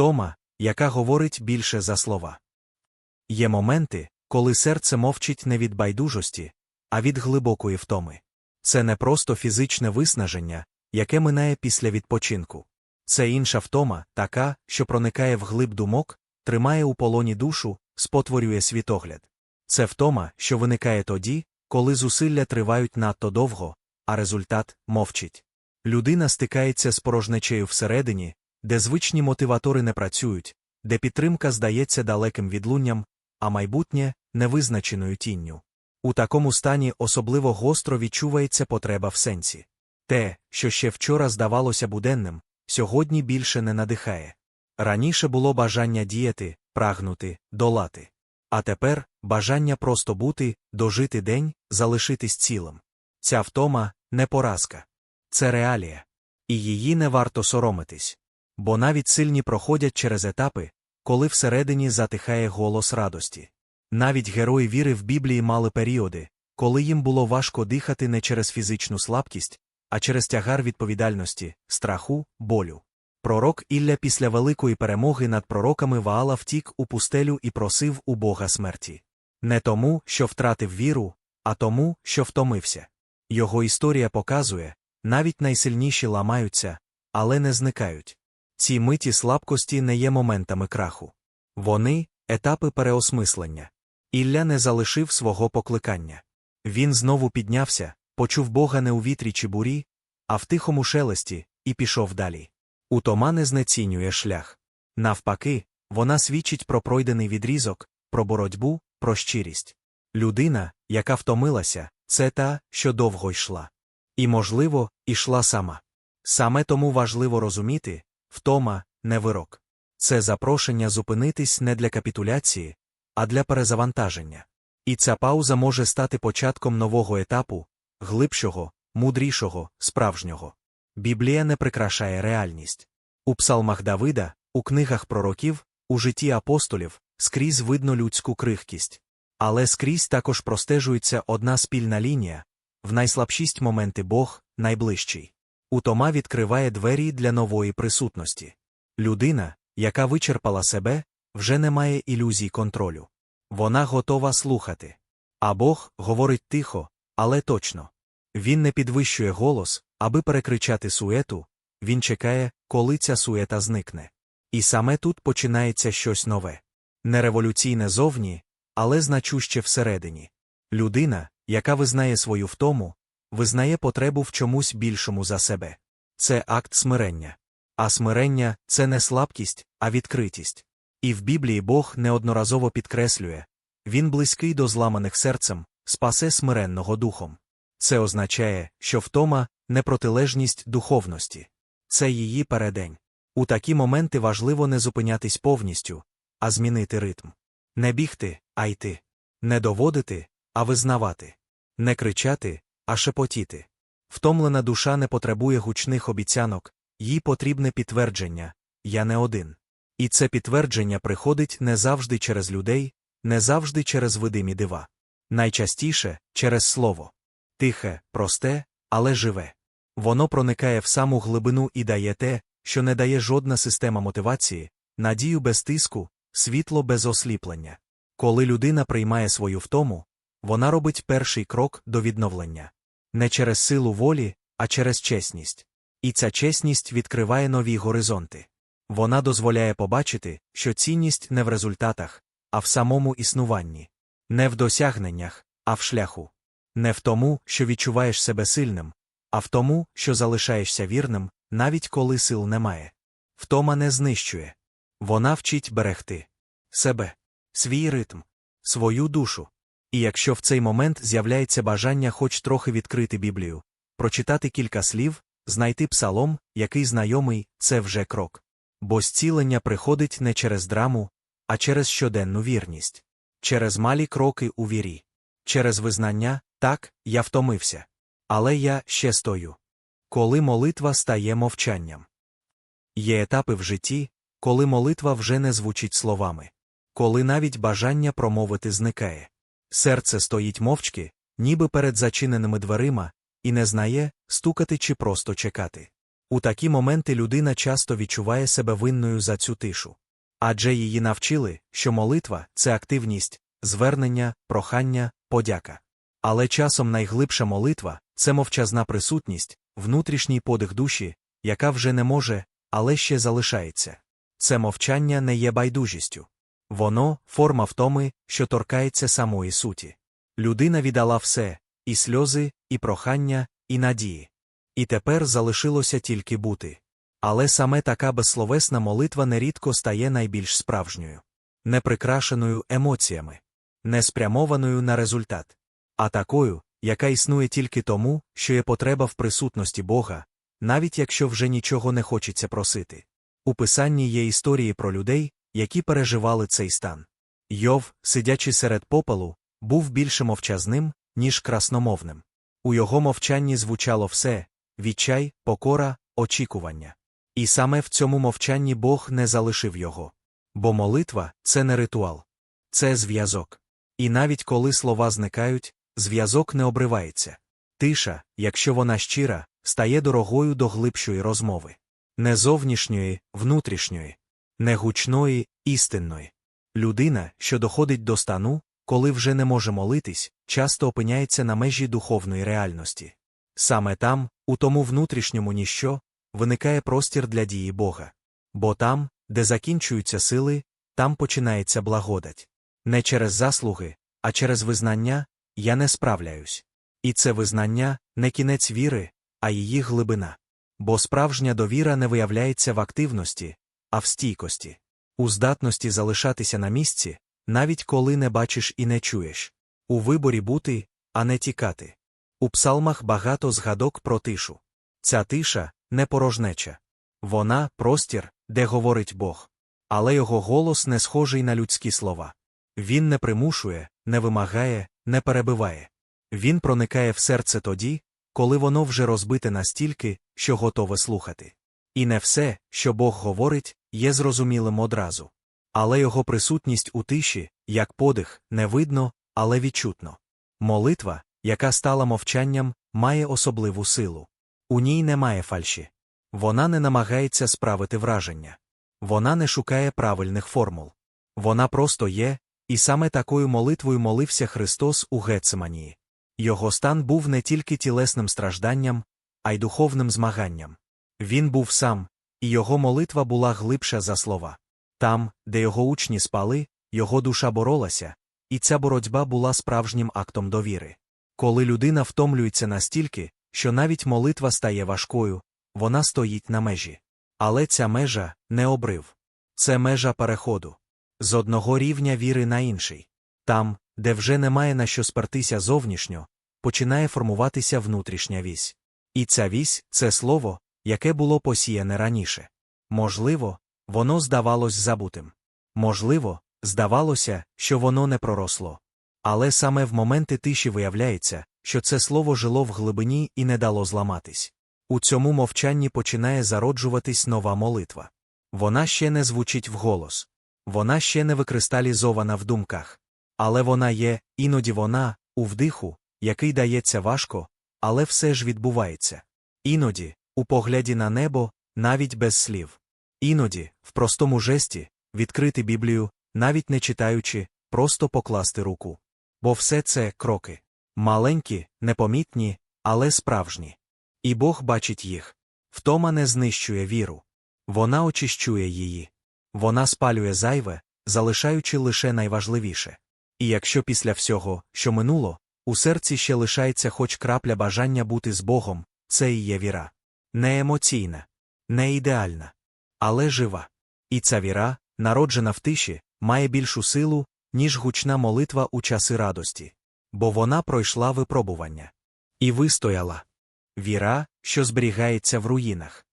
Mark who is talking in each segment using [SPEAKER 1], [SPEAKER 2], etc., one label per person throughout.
[SPEAKER 1] Втома, яка говорить більше за слова. Є моменти, коли серце мовчить не від байдужості, а від глибокої втоми. Це не просто фізичне виснаження, яке минає після відпочинку. Це інша втома, така, що проникає в глиб думок, тримає у полоні душу, спотворює світогляд. Це втома, що виникає тоді, коли зусилля тривають надто довго, а результат мовчить. Людина стикається з порожнечею всередині, де звичні мотиватори не працюють, де підтримка здається далеким відлунням, а майбутнє невизначеною тінню. У такому стані особливо гостро відчувається потреба в сенсі. Те, що ще вчора здавалося буденним, сьогодні більше не надихає. Раніше було бажання діяти, прагнути, долати. А тепер бажання просто бути, дожити день, залишитись цілим. Ця втома не поразка. Це реалія. І її не варто соромитись. Бо навіть сильні проходять через етапи, коли всередині затихає голос радості. Навіть герої віри в Біблії мали періоди, коли їм було важко дихати не через фізичну слабкість, а через тягар відповідальності, страху, болю. Пророк Ілля після великої перемоги над пророками Ваала втік у пустелю і просив у Бога смерті. Не тому, що втратив віру, а тому, що втомився. Його історія показує навіть найсильніші ламаються, але не зникають. Ці миті слабкості не є моментами краху. Вони етапи переосмислення. Ілля не залишив свого покликання. Він знову піднявся, почув Бога не у вітрі чи бурі, а в тихому шелесті, і пішов далі. Утома не знецінює шлях. Навпаки, вона свідчить про пройдений відрізок, про боротьбу, про щирість. Людина, яка втомилася, це та, що довго йшла. І, можливо, ішла сама. Саме тому важливо розуміти втома не вирок. Це запрошення зупинитись не для капітуляції, а для перезавантаження. І ця пауза може стати початком нового етапу, глибшого, мудрішого, справжнього. Біблія не прикрашає реальність. У псалмах Давида, у книгах пророків, у житті апостолів скрізь видно людську крихкість. Але скрізь також простежується одна спільна лінія в найслабшість моменти Бог найближчий. Утома відкриває двері для нової присутності. Людина, яка вичерпала себе, вже не має ілюзій контролю. Вона готова слухати. А Бог говорить тихо, але точно. Він не підвищує голос, аби перекричати суету, він чекає, коли ця суета зникне. І саме тут починається щось нове. Не революційне зовні, але значуще всередині. Людина, яка визнає свою втому, визнає потребу в чомусь більшому за себе. Це акт смирення. А смирення це не слабкість, а відкритість. І в Біблії Бог неодноразово підкреслює він близький до зламаних серцем, спасе смиренного духом. Це означає, що втома не протилежність духовності, це її передень. У такі моменти важливо не зупинятись повністю, а змінити ритм. Не бігти, а йти. Не доводити, а визнавати. Не кричати, а шепотіти. Втомлена душа не потребує гучних обіцянок, їй потрібне підтвердження я не один. І це підтвердження приходить не завжди через людей, не завжди через видимі дива. Найчастіше через слово. Тихе, просте, але живе. Воно проникає в саму глибину і дає те, що не дає жодна система мотивації, надію без тиску, світло без осліплення. Коли людина приймає свою втому, вона робить перший крок до відновлення. Не через силу волі, а через чесність. І ця чесність відкриває нові горизонти. Вона дозволяє побачити, що цінність не в результатах, а в самому існуванні, не в досягненнях, а в шляху. Не в тому, що відчуваєш себе сильним, а в тому, що залишаєшся вірним, навіть коли сил немає. Втома не знищує. Вона вчить берегти себе, свій ритм, свою душу. І якщо в цей момент з'являється бажання хоч трохи відкрити Біблію, прочитати кілька слів, знайти псалом, який знайомий, це вже крок. Бо зцілення приходить не через драму, а через щоденну вірність, через малі кроки у вірі, через визнання так, я втомився. Але я ще стою. Коли молитва стає мовчанням. Є етапи в житті, коли молитва вже не звучить словами, коли навіть бажання промовити зникає. Серце стоїть мовчки, ніби перед зачиненими дверима, і не знає, стукати чи просто чекати. У такі моменти людина часто відчуває себе винною за цю тишу. Адже її навчили, що молитва це активність, звернення, прохання, подяка. Але часом найглибша молитва це мовчазна присутність, внутрішній подих душі, яка вже не може, але ще залишається. Це мовчання не є байдужістю. Воно форма втоми, що торкається самої суті. Людина віддала все і сльози, і прохання, і надії. І тепер залишилося тільки бути. Але саме така безсловесна молитва нерідко стає найбільш справжньою, не прикрашеною емоціями, не спрямованою на результат, а такою, яка існує тільки тому, що є потреба в присутності Бога, навіть якщо вже нічого не хочеться просити. У писанні є історії про людей, які переживали цей стан. Йов, сидячи серед попелу, був більше мовчазним, ніж красномовним. У його мовчанні звучало все відчай, покора, очікування. І саме в цьому мовчанні Бог не залишив його. Бо молитва це не ритуал, це зв'язок. І навіть коли слова зникають, зв'язок не обривається. Тиша, якщо вона щира, стає дорогою до глибшої розмови. Не зовнішньої, внутрішньої, не гучної, істинної. Людина, що доходить до стану, коли вже не може молитись, часто опиняється на межі духовної реальності. Саме там, у тому внутрішньому ніщо, виникає простір для дії Бога. Бо там, де закінчуються сили, там починається благодать. Не через заслуги, а через визнання я не справляюсь. І це визнання не кінець віри, а її глибина. Бо справжня довіра не виявляється в активності, а в стійкості, у здатності залишатися на місці, навіть коли не бачиш і не чуєш, у виборі бути, а не тікати. У псалмах багато згадок про тишу. Ця тиша не порожнеча. Вона простір, де говорить Бог. Але його голос не схожий на людські слова. Він не примушує, не вимагає, не перебиває. Він проникає в серце тоді, коли воно вже розбите настільки, що готове слухати. І не все, що Бог говорить, є зрозумілим одразу. Але його присутність у тиші, як подих, не видно, але відчутно. Молитва, яка стала мовчанням, має особливу силу. У ній немає фальші. Вона не намагається справити враження. Вона не шукає правильних формул. Вона просто є, і саме такою молитвою молився Христос у Гецеманії. Його стан був не тільки тілесним стражданням, а й духовним змаганням. Він був сам, і його молитва була глибша за слова. Там, де його учні спали, його душа боролася, і ця боротьба була справжнім актом довіри. Коли людина втомлюється настільки, що навіть молитва стає важкою, вона стоїть на межі. Але ця межа не обрив. Це межа переходу. З одного рівня віри на інший. Там, де вже немає на що спертися зовнішньо, починає формуватися внутрішня вісь. І ця вісь це слово, яке було посіяне раніше. Можливо, воно здавалось забутим. Можливо, здавалося, що воно не проросло. Але саме в моменти тиші виявляється, що це слово жило в глибині і не дало зламатись. У цьому мовчанні починає зароджуватись нова молитва. Вона ще не звучить вголос. Вона ще не викристалізована в думках. Але вона є, іноді вона, у вдиху, який дається важко, але все ж відбувається. Іноді, у погляді на небо, навіть без слів. Іноді, в простому жесті, відкрити Біблію, навіть не читаючи, просто покласти руку. Бо все це кроки. Маленькі, непомітні, але справжні. І Бог бачить їх. Втома не знищує віру. Вона очищує її. Вона спалює зайве, залишаючи лише найважливіше. І якщо після всього, що минуло, у серці ще лишається хоч крапля бажання бути з Богом, це і є віра. Не емоційна, не ідеальна, але жива. І ця віра, народжена в тиші, має більшу силу, ніж гучна молитва у часи радості. Бо вона пройшла випробування. І вистояла. Віра, що зберігається в руїнах.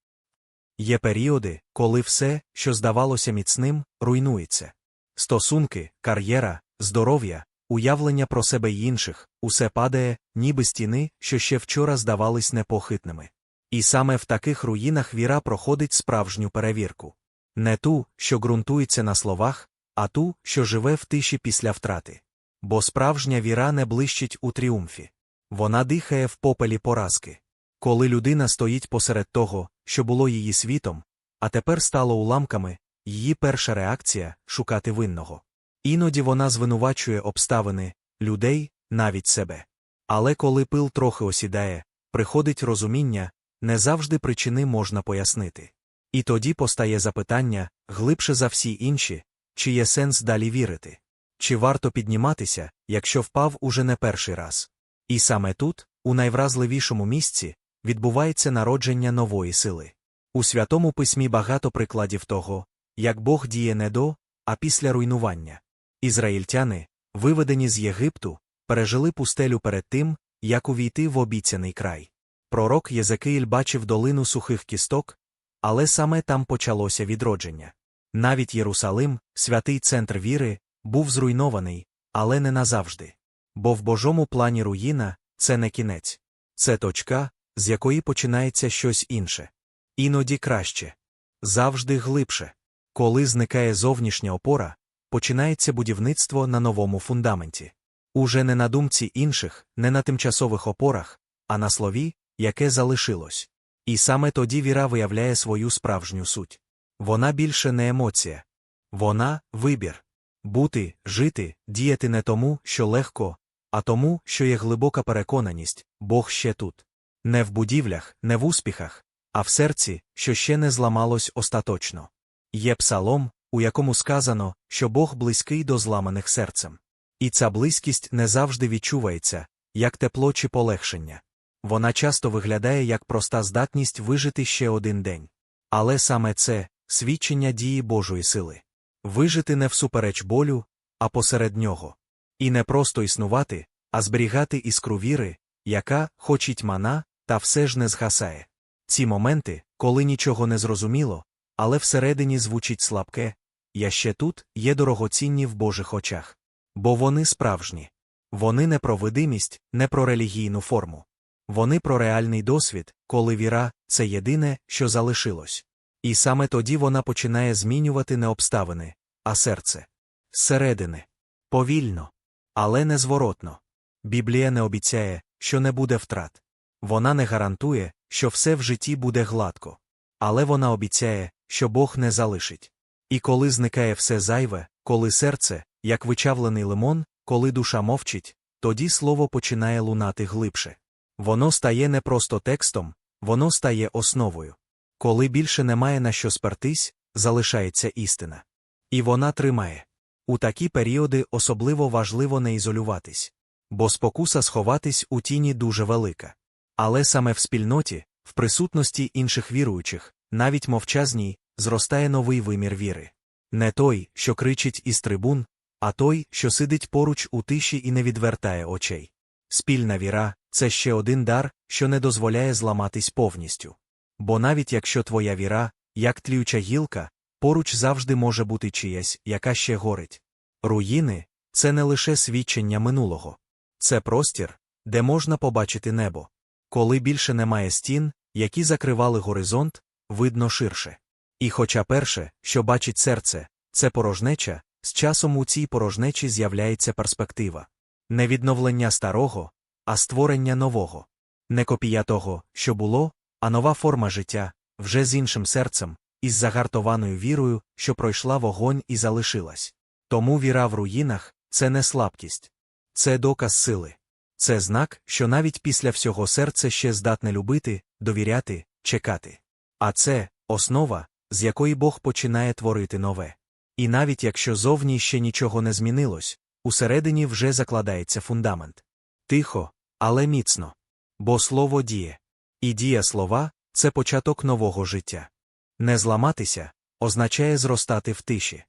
[SPEAKER 1] Є періоди, коли все, що здавалося міцним, руйнується. Стосунки, кар'єра, здоров'я, уявлення про себе й інших, усе падає, ніби стіни, що ще вчора здавались непохитними. І саме в таких руїнах віра проходить справжню перевірку. Не ту, що ґрунтується на словах, а ту, що живе в тиші після втрати. Бо справжня віра не блищить у тріумфі. Вона дихає в попелі поразки. Коли людина стоїть посеред того, що було її світом, а тепер стало уламками, її перша реакція шукати винного. Іноді вона звинувачує обставини, людей, навіть себе. Але коли пил трохи осідає, приходить розуміння, не завжди причини можна пояснити. І тоді постає запитання, глибше за всі інші, чи є сенс далі вірити, чи варто підніматися, якщо впав уже не перший раз. І саме тут, у найвразливішому місці, відбувається народження нової сили. У святому письмі багато прикладів того, як Бог діє не до, а після руйнування. Ізраїльтяни, виведені з Єгипту, пережили пустелю перед тим, як увійти в обіцяний край. Пророк Єзекиїль бачив долину сухих кісток, але саме там почалося відродження. Навіть Єрусалим, святий центр віри, був зруйнований, але не назавжди. Бо в Божому плані руїна це не кінець, це точка, з якої починається щось інше. Іноді краще. Завжди глибше. Коли зникає зовнішня опора, починається будівництво на новому фундаменті. Уже не на думці інших, не на тимчасових опорах, а на слові, яке залишилось. І саме тоді віра виявляє свою справжню суть. Вона більше не емоція. Вона вибір. Бути, жити, діяти не тому, що легко, а тому, що є глибока переконаність, Бог ще тут. Не в будівлях, не в успіхах, а в серці, що ще не зламалось остаточно. Є псалом, у якому сказано, що Бог близький до зламаних серцем. І ця близькість не завжди відчувається, як тепло чи полегшення. Вона часто виглядає як проста здатність вижити ще один день. Але саме це свідчення дії Божої сили. Вижити не всупереч болю, а посеред нього. І не просто існувати, а зберігати іскру віри, яка, хоч і тьмана, та все ж не згасає. Ці моменти, коли нічого не зрозуміло, але всередині звучить слабке, я ще тут є дорогоцінні в Божих очах. Бо вони справжні. Вони не про видимість, не про релігійну форму. Вони про реальний досвід, коли віра це єдине, що залишилось. І саме тоді вона починає змінювати не обставини, а серце. Зсередини. Повільно. Але незворотно. Біблія не обіцяє, що не буде втрат. Вона не гарантує, що все в житті буде гладко. Але вона обіцяє, що Бог не залишить. І коли зникає все зайве, коли серце, як вичавлений лимон, коли душа мовчить, тоді слово починає лунати глибше. Воно стає не просто текстом, воно стає основою. Коли більше немає на що спертись, залишається істина. І вона тримає. У такі періоди особливо важливо не ізолюватись, бо спокуса сховатись у тіні дуже велика. Але саме в спільноті, в присутності інших віруючих, навіть мовчазній, зростає новий вимір віри. Не той, що кричить із трибун, а той, що сидить поруч у тиші і не відвертає очей. Спільна віра це ще один дар, що не дозволяє зламатись повністю. Бо навіть якщо твоя віра, як тліюча гілка, поруч завжди може бути чиясь, яка ще горить. Руїни це не лише свідчення минулого, це простір, де можна побачити небо. Коли більше немає стін, які закривали горизонт, видно ширше. І хоча перше, що бачить серце, це порожнеча, з часом у цій порожнечі з'являється перспектива. Не відновлення старого, а створення нового. Не копія того, що було, а нова форма життя, вже з іншим серцем, із загартованою вірою, що пройшла вогонь і залишилась. Тому віра в руїнах це не слабкість, це доказ сили. Це знак, що навіть після всього серце ще здатне любити, довіряти, чекати. А це основа, з якої Бог починає творити нове. І навіть якщо зовні ще нічого не змінилось, усередині вже закладається фундамент. Тихо, але міцно. Бо слово діє. І дія слова це початок нового життя. Не зламатися означає зростати в тиші.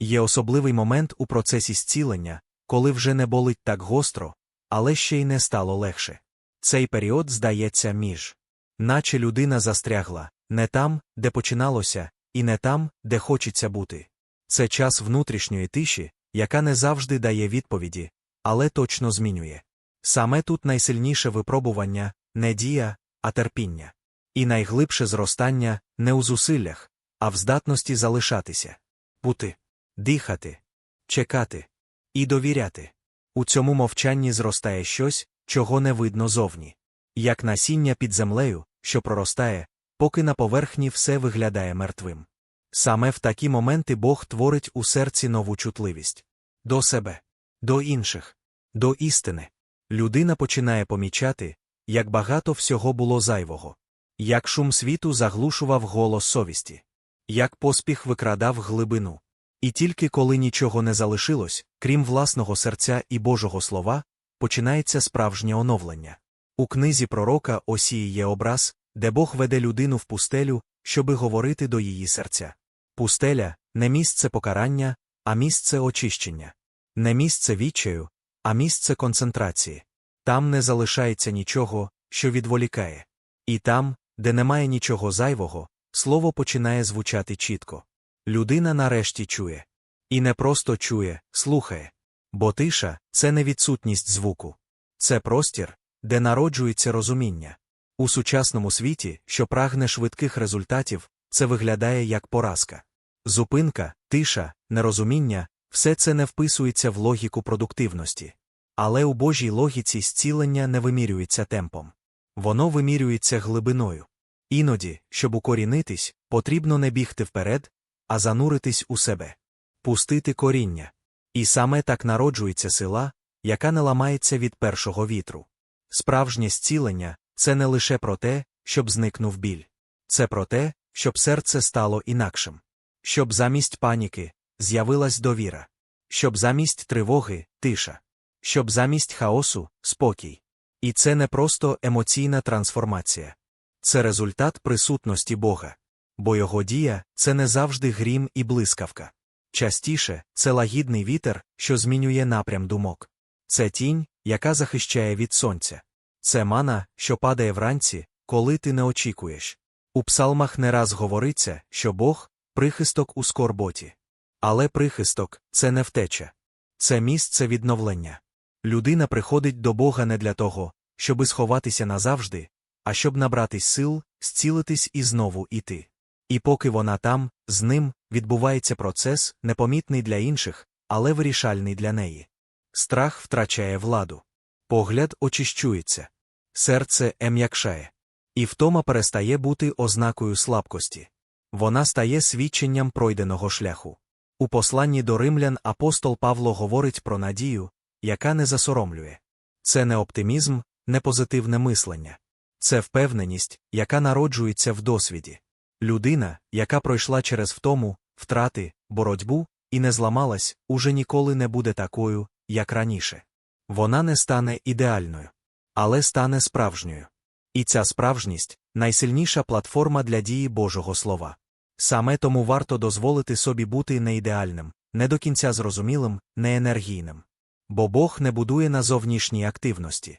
[SPEAKER 1] Є особливий момент у процесі зцілення, коли вже не болить так гостро, але ще й не стало легше. Цей період здається між. Наче людина застрягла не там, де починалося, і не там, де хочеться бути. Це час внутрішньої тиші, яка не завжди дає відповіді, але точно змінює. Саме тут найсильніше випробування не дія, а терпіння. І найглибше зростання не у зусиллях, а в здатності залишатися, бути, дихати, чекати і довіряти. У цьому мовчанні зростає щось, чого не видно зовні. Як насіння під землею, що проростає, поки на поверхні все виглядає мертвим. Саме в такі моменти Бог творить у серці нову чутливість до себе, до інших, до істини. Людина починає помічати, як багато всього було зайвого, як шум світу заглушував голос совісті, як поспіх викрадав глибину. І тільки коли нічого не залишилось, крім власного серця і Божого слова, починається справжнє оновлення. У книзі пророка Осії є образ, де Бог веде людину в пустелю, щоби говорити до її серця. Пустеля не місце покарання, а місце очищення, не місце відчаю, а місце концентрації. Там не залишається нічого, що відволікає. І там, де немає нічого зайвого, слово починає звучати чітко. Людина нарешті чує. І не просто чує, слухає. Бо тиша це не відсутність звуку. Це простір, де народжується розуміння. У сучасному світі, що прагне швидких результатів, це виглядає як поразка. Зупинка, тиша, нерозуміння все це не вписується в логіку продуктивності. Але у Божій логіці зцілення не вимірюється темпом. Воно вимірюється глибиною. Іноді, щоб укорінитись, потрібно не бігти вперед, а зануритись у себе, пустити коріння. І саме так народжується сила, яка не ламається від першого вітру. Справжнє зцілення це не лише про те, щоб зникнув біль. Це про те, щоб серце стало інакшим. Щоб замість паніки з'явилась довіра. Щоб замість тривоги тиша. Щоб замість хаосу спокій. І це не просто емоційна трансформація. Це результат присутності Бога. Бо його дія це не завжди грім і блискавка. Частіше це лагідний вітер, що змінює напрям думок. Це тінь, яка захищає від сонця. Це мана, що падає вранці, коли ти не очікуєш. У псалмах не раз говориться, що Бог прихисток у скорботі. Але прихисток це не втеча. Це місце відновлення. Людина приходить до Бога не для того, щоби сховатися назавжди, а щоб набратись сил, зцілитись і знову іти. І поки вона там, з ним, відбувається процес, непомітний для інших, але вирішальний для неї. Страх втрачає владу. Погляд очищується. Серце ем'якшає. І втома перестає бути ознакою слабкості. Вона стає свідченням пройденого шляху. У посланні до римлян апостол Павло говорить про надію, яка не засоромлює. Це не оптимізм, не позитивне мислення. Це впевненість, яка народжується в досвіді. Людина, яка пройшла через втому, втрати, боротьбу і не зламалась, уже ніколи не буде такою, як раніше. Вона не стане ідеальною, але стане справжньою. І ця справжність найсильніша платформа для дії Божого Слова. Саме тому варто дозволити собі бути неідеальним, не до кінця зрозумілим, не енергійним. Бо Бог не будує на зовнішній активності.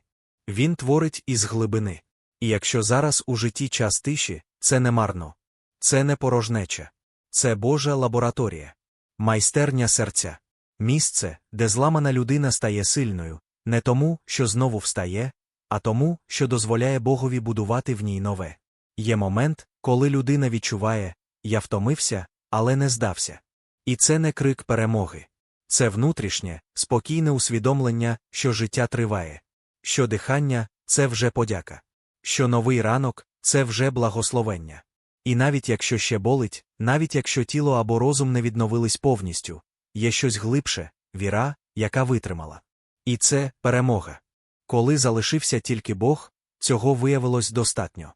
[SPEAKER 1] Він творить із глибини. І якщо зараз у житті час тиші, це не марно. Це не порожнеча. Це Божа лабораторія. Майстерня серця. Місце, де зламана людина стає сильною, не тому, що знову встає, а тому, що дозволяє Богові будувати в ній нове. Є момент, коли людина відчуває я втомився, але не здався. І це не крик перемоги. Це внутрішнє, спокійне усвідомлення, що життя триває, що дихання це вже подяка, що новий ранок це вже благословення. І навіть якщо ще болить, навіть якщо тіло або розум не відновились повністю, є щось глибше, віра, яка витримала. І це перемога. Коли залишився тільки Бог, цього виявилось достатньо.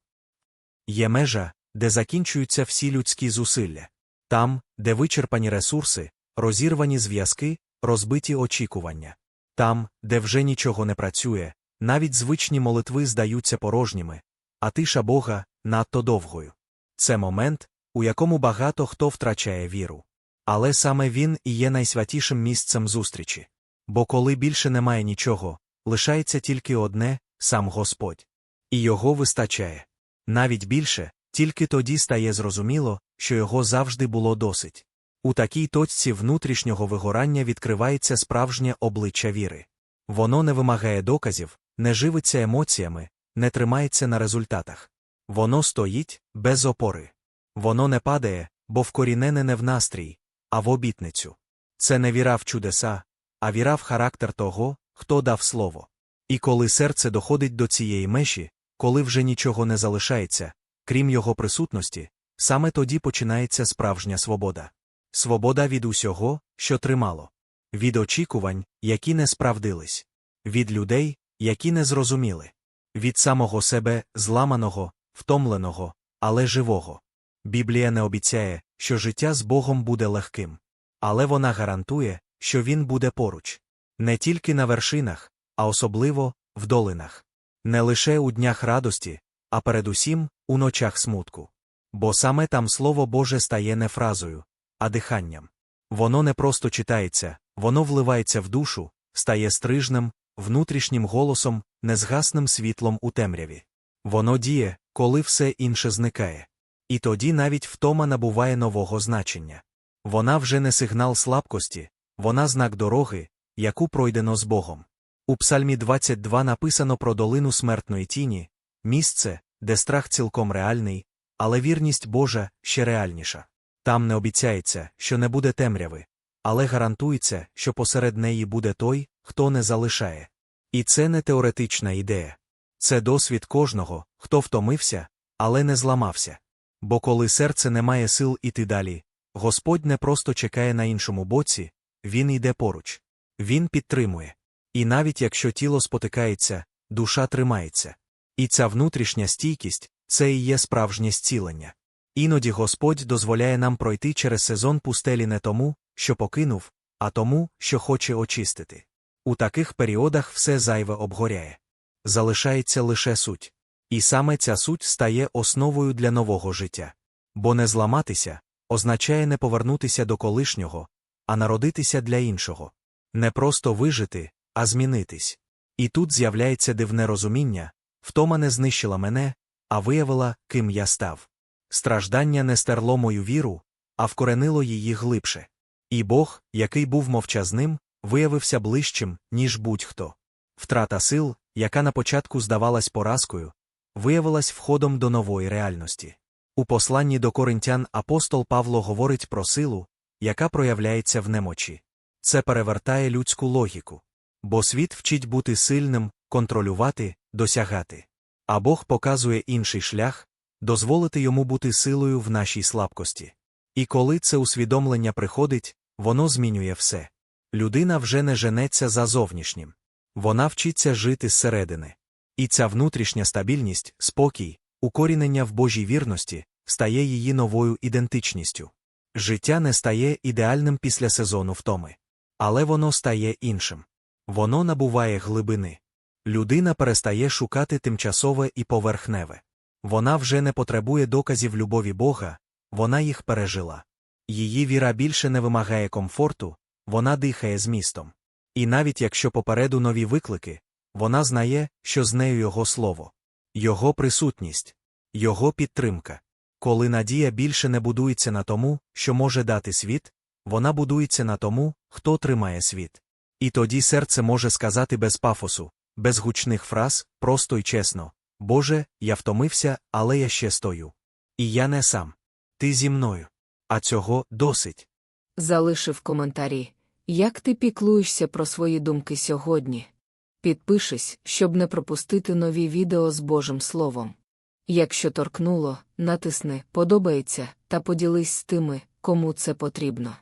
[SPEAKER 1] Є межа, де закінчуються всі людські зусилля, там, де вичерпані ресурси, розірвані зв'язки, розбиті очікування, там, де вже нічого не працює, навіть звичні молитви здаються порожніми, а тиша Бога надто довгою. Це момент, у якому багато хто втрачає віру. Але саме він і є найсвятішим місцем зустрічі. Бо коли більше немає нічого, лишається тільки одне сам Господь. І його вистачає. Навіть більше, тільки тоді стає зрозуміло, що його завжди було досить. У такій точці внутрішнього вигорання відкривається справжнє обличчя віри. Воно не вимагає доказів, не живиться емоціями, не тримається на результатах. Воно стоїть без опори. Воно не падає, бо вкорінене не в настрій, а в обітницю. Це не віра в чудеса, а віра в характер того, хто дав слово. І коли серце доходить до цієї межі, коли вже нічого не залишається, крім його присутності, саме тоді починається справжня свобода. Свобода від усього, що тримало, від очікувань, які не справдились, від людей, які не зрозуміли, від самого себе зламаного, втомленого, але живого. Біблія не обіцяє, що життя з Богом буде легким, але вона гарантує, що Він буде поруч. Не тільки на вершинах, а особливо в долинах. Не лише у днях радості, а передусім у ночах смутку. Бо саме там Слово Боже стає не фразою, а диханням. Воно не просто читається, воно вливається в душу, стає стрижним, внутрішнім голосом, незгасним світлом у темряві. Воно діє, коли все інше зникає. І тоді навіть втома набуває нового значення. Вона вже не сигнал слабкості, вона знак дороги, яку пройдено з Богом. У Псальмі 22 написано про долину смертної тіні, місце, де страх цілком реальний, але вірність Божа ще реальніша. Там не обіцяється, що не буде темряви, але гарантується, що посеред неї буде той, хто не залишає. І це не теоретична ідея. Це досвід кожного, хто втомився, але не зламався. Бо коли серце не має сил іти далі, Господь не просто чекає на іншому боці, Він йде поруч. Він підтримує. І навіть якщо тіло спотикається, душа тримається. І ця внутрішня стійкість це і є справжнє зцілення. Іноді Господь дозволяє нам пройти через сезон пустелі не тому, що покинув, а тому, що хоче очистити. У таких періодах все зайве обгоряє. Залишається лише суть. І саме ця суть стає основою для нового життя. Бо не зламатися означає не повернутися до колишнього, а народитися для іншого. Не просто вижити, а змінитись. І тут з'являється дивне розуміння втома не знищила мене, а виявила, ким я став. Страждання не стерло мою віру, а вкоренило її глибше. І Бог, який був мовчазним, виявився ближчим, ніж будь-хто. Втрата сил, яка на початку здавалась поразкою, виявилась входом до нової реальності. У посланні до коринтян апостол Павло говорить про силу, яка проявляється в немочі. Це перевертає людську логіку. Бо світ вчить бути сильним, контролювати, досягати. А Бог показує інший шлях дозволити йому бути силою в нашій слабкості. І коли це усвідомлення приходить, воно змінює все. Людина вже не женеться за зовнішнім. Вона вчиться жити зсередини. І ця внутрішня стабільність, спокій, укорінення в Божій вірності стає її новою ідентичністю. Життя не стає ідеальним після сезону втоми. Але воно стає іншим. Воно набуває глибини. Людина перестає шукати тимчасове і поверхневе. Вона вже не потребує доказів любові Бога, вона їх пережила. Її віра більше не вимагає комфорту, вона дихає змістом. І навіть якщо попереду нові виклики, вона знає, що з нею його слово, його присутність, його підтримка. Коли надія більше не будується на тому, що може дати світ, вона будується на тому, хто тримає світ. І тоді серце може сказати без пафосу, без гучних фраз, просто й чесно Боже, я втомився, але я ще стою. І я не сам. Ти зі мною. А цього досить.
[SPEAKER 2] Залишив коментарі, як ти піклуєшся про свої думки сьогодні. Підпишись, щоб не пропустити нові відео з Божим Словом. Якщо торкнуло, натисни Подобається та поділись з тими, кому це потрібно.